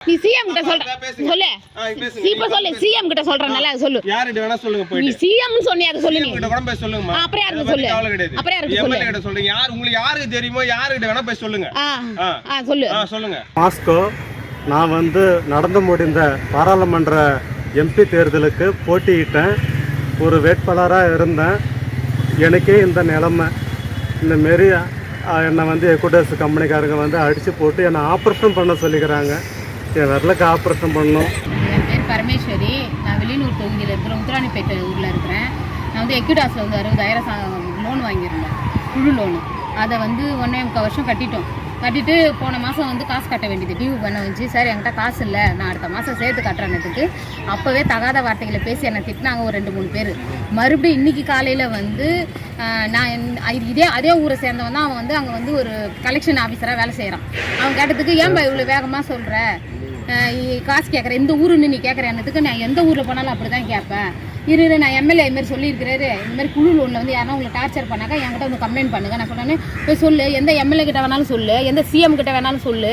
நீ சிஎம் கிட்ட சொல்ற. சொல்லு. இப்ப சொல்லு. சிஎம் கிட்ட சொல்றனால அது சொல்லு. யார்கிட்ட வேணா சொல்லுங்க நீ போயிட்டு. சிஎம் சொன்னியா அதை சொல்லு நீ. கிட்ட கூட போய் சொல்லுங்கம்மா. ஆ, அப்புறம் யாருக்கு சொல்லு? அப்புறம் யாருக்கு சொல்லு? எம்எல்ஏ கிட்ட சொல்றீங்க யார் உங்களுக்கு யாருக்கு தெரியுமோ யாருக்கிட்ட வேணா போய் சொல்லுங்க. ஆ ஆ. ஆ சொல்லு. ஆ சொல்லுங்க. மாஸ்கோ நான் வந்து நடந்து முடிந்த பாராளுமன்ற எம்பி தேர்தலுக்கு போட்டியிட்டேன். ஒரு வேட்பாளராக இருந்தேன். எனக்கே இந்த நிலமை இந்த மாரி என்னை வந்து எக்குடஸ் கம்பெனிக்காரங்க வந்து அடித்து போட்டு என்னை ஆப்ரேஷன் பண்ண சொல்லிக்கிறாங்க. என் விரலுக்கு ஆப்ரேஷன் பண்ணணும் என் பேர் பரமேஸ்வரி. நான் வெளியூர் தொகுதியில் இருக்கிற உத்தராணிப்பேட்டை ஊரில் இருக்கிறேன். நான் வந்து எக்யூடாஸில் வந்து அறுபதாயிரம் லோன் வாங்கியிருந்தேன். குழு லோனு அதை வந்து ஒன்றே முக்கால் வருஷம் கட்டிட்டோம். கட்டிட்டு போன மாதம் வந்து காசு கட்ட வேண்டியது. டியூ பண்ண வந்துச்சு சார் என்கிட்ட காசு இல்லை. நான் அடுத்த மாதம் சேர்த்து கட்டுறேன்னதுக்கு அப்போவே தகாத வார்த்தைகளை பேசி என்னை திட்டினாங்க ஒரு ரெண்டு மூணு பேர். மறுபடியும் இன்னைக்கு காலையில் வந்து ஆஹ், நான் என்- இதே அதே ஊரை சேர்ந்தவன் தான். அவன் வந்து அங்கே வந்து ஒரு கலெக்ஷன் ஆஃபீஸராக வேலை செய்கிறான் அவன் கேட்டதுக்கு ஏன்பா இவ்வளோ வேகமாக சொல்கிற காசு கேட்குறேன் இந்த ஊருன்னு நீ கேட்குறேன்னதுக்கு நான் எந்த ஊரில் போனாலும் அப்படி தான் கேட்பேன். இரு இரு, நான் எம்எல்ஏ இதுமாரி சொல்லியிருக்கிறாரு. இந்த மாதிரி குழு லோனில் வந்து யாரும் உங்களை டார்ச்சர் பண்ணாக்கா என்கிட்ட வந்து கம்ப்ளைண்ட் பண்ணுங்க. நான் சொன்னேன் போய் சொல்லு எந்த எம்எல்ஏ கிட்ட வேணாலும் சொல்லு எந்த சிஎம் கிட்ட வேணாலும் சொல்லு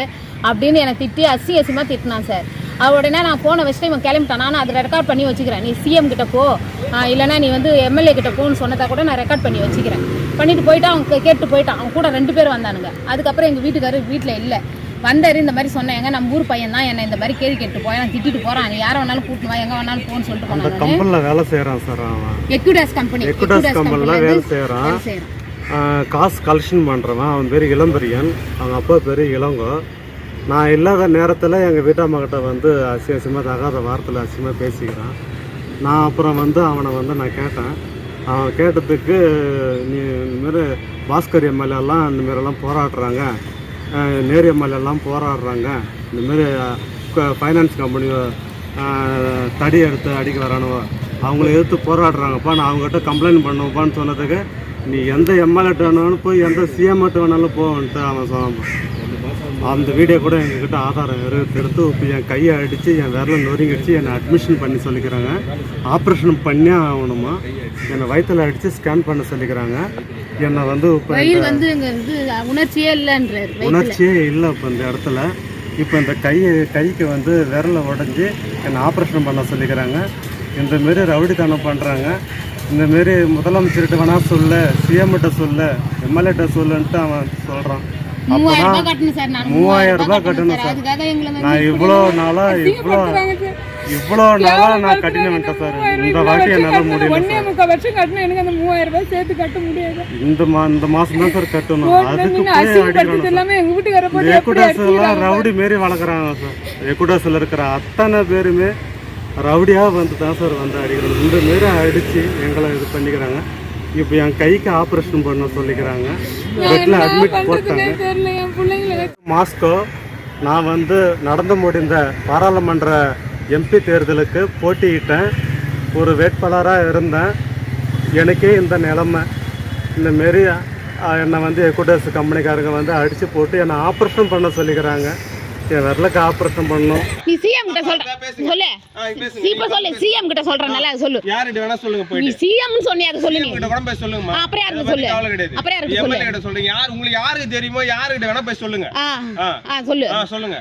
அப்படின்னு என்னை திட்டி அசி அசியமாக திட்டினான் சார். அவர் உடனே நான் போன வச்சுட்டு இவன் கிளம்பிட்டான். நான் அதை ரெக்கார்ட் பண்ணி வச்சுக்கிறேன். நீ சிஎம் கிட்ட போ. இல்லைனா இல்லைன்னா நீ வந்து எம்எல்ஏ கிட்ட போன்னு சொன்னதை கூட நான் ரெக்கார்ட் பண்ணி வச்சுக்கிறேன். பண்ணிட்டு போயிட்டு அவன் கேட்டு போயிட்டான். அவன் கூட ரெண்டு பேர் வந்தானுங்க. அதுக்கப்புறம் எங்கள் வீட்டுக்காரர் வீட்டில் இல்லை. வந்தாரு இந்த மாதிரி சொன்னேன். எங்க நம்ம ஊர் பையன் தான் என்ன இந்த மாதிரி கேள்வி கேட்டு போய் நான் திட்டிட்டு போறான். நீ யாரை வேணாலும் கூட்டிட்டு வா எங்க வேணாலும் போன்னு சொல்லிட்டு அந்த போனாங்க கம்பெனியில் வேலை செய்கிறான் சார் அவன். எக்யூடாஸ் கம்பெனி எக்குடாஸ் கம்பெனியில் வேலை செய்யறான். காசு கலெக்ஷன் பண்ணுறவன் அவன் பேர் இளம்பரியன். அவங்க அப்பா பேர் இளங்கோ. நான் இல்லாத நேரத்தில் எங்கள் வீட்டாம்மக்கிட்ட வந்து அசி அசியமாக தகாத வாரத்தில் அசியமாக பேசிக்கிறான். நான் அப்புறம் வந்து அவனை வந்து நான் கேட்டேன். அவன் கேட்டதுக்கு நீ இந்தமாரி பாஸ்கர் எம்எல்ஏலாம் இந்தமாரிலாம் போராடுறாங்க. நேரு எம்எல்ஏலாம் போராடுறாங்க. இந்தமாரி ஃபைனான்ஸ் கம்பெனி தடி எடுத்து அடிக்க வரானுவோ அவங்கள எதிர்த்து போராடுறாங்கப்பா நான் அவங்ககிட்ட கம்ப்ளைண்ட் பண்ணுவோப்பான்னு சொன்னதுக்கு நீ எந்த எம்எல்ஏட்ட வேணாலும் போய் எந்த சிஎம்கிட்ட வேணாலும் போவன்ட்டு அவன் சொன்னான். அந்த வீடியோ கூட எங்ககிட்ட ஆதாரம் எடுத்து இப்போ என் கையை அடித்து என் விரல நொறுங்கிடுச்சு என்னை அட்மிஷன் பண்ணி சொல்லிக்கிறாங்க. ஆப்ரேஷன் பண்ணியே ஆகணுமா? என்னை வயித்துல அடித்து ஸ்கேன் பண்ண சொல்லிக்கிறாங்க. என்னை வந்து இப்போ வந்து உணர்ச்சியே இல்லைன்றாரு வயிற்றுல உணர்ச்சியே இல்லை இப்போ இந்த இடத்துல. இப்போ இந்த கை கைக்கு வந்து விரலை உடஞ்சி என்னை ஆப்ரேஷன் பண்ண சொல்லிக்கிறாங்க. இந்த மாரி ரவுடித்தனம் பண்ணுறாங்க இந்த மாரி முதலமைச்சர்கிட்ட வேணா சொல்லு சிஎம்கிட்ட சொல்லு எம்எல்ஏட்ட சொல்லுன்ட்டு அவன் சொல்கிறான் மூவாயிரம் ரூபாய் கட்டணும் சார். நான் இவ்வளோ நாளாக இவ்வளோ இவ்வளோ நாளாக நான் கட்டின சார். இந்த வாட்டி என்னால் முடியல ஒன்னே சார். முக்கால் வருஷம் கட்டணும் எனக்கு அந்த மூவாயிரம் ரூபாய் சேர்த்து கட்ட முடியாது. இந்த மா இந்த மாதம் தான் சார் கட்டணும். அதுக்கு போய் அடிக்கணும் எல்லாமே எங்க வீட்டுக்கார எக்குடாஸ் எல்லாம் ரவுடி மாரி வளர்க்குறாங்க சார். எக்குடாஸில் இருக்கிற அத்தனை பேருமே ரவுடியாக வந்து தான் சார் வந்து அடிக்கிறாங்க. இந்த மாரி அடித்து எங்களை இது பண்ணிக்கிறாங்க. இப்போ என் கைக்கு ஆப்ரேஷன் பண்ண சொல்லிக்கிறாங்க. பெட்டில் அட்மிட் போட்டாங்க. மாஸ்கோ நான் வந்து நடந்து முடிந்த பாராளுமன்ற எம்பி தேர்தலுக்கு போட்டியிட்டேன். ஒரு வேட்பாளராக இருந்தேன். எனக்கே இந்த நிலமை. இந்த மாரி அஹ், என்னை வந்து எக்குடஸ் கம்பெனிக்காரங்க வந்து அடித்து போட்டு என்னை ஆப்ரேஷன் பண்ண சொல்லிக்கிறாங்க. விரலுக்கு ஆப்ரேஷன் பண்ணணும் நீ சிஎம் கிட்ட சொல்ற சொல்லு. இப்ப சொல்லு. சிஎம் கிட்ட சொல்றனால அது சொல்லு. யார்கிட்ட வேணா சொல்லுங்க நீ சிஎம் சொன்னியா அதை சொல்லு நீ. கிட்ட கூட போய் சொல்லுங்கம்மா. ஆ, அப்புறம் யாருக்கு சொல்லு? அப்புறம் யாருக்கு சொல்லு? கிட்ட சொல்றீங்க யார் உங்களுக்கு யாருக்கு தெரியுமோ யாருக்கிட்ட வேணா போய் சொல்லுங்க. ஆ சொல்லு. ஆ சொல்லுங்க.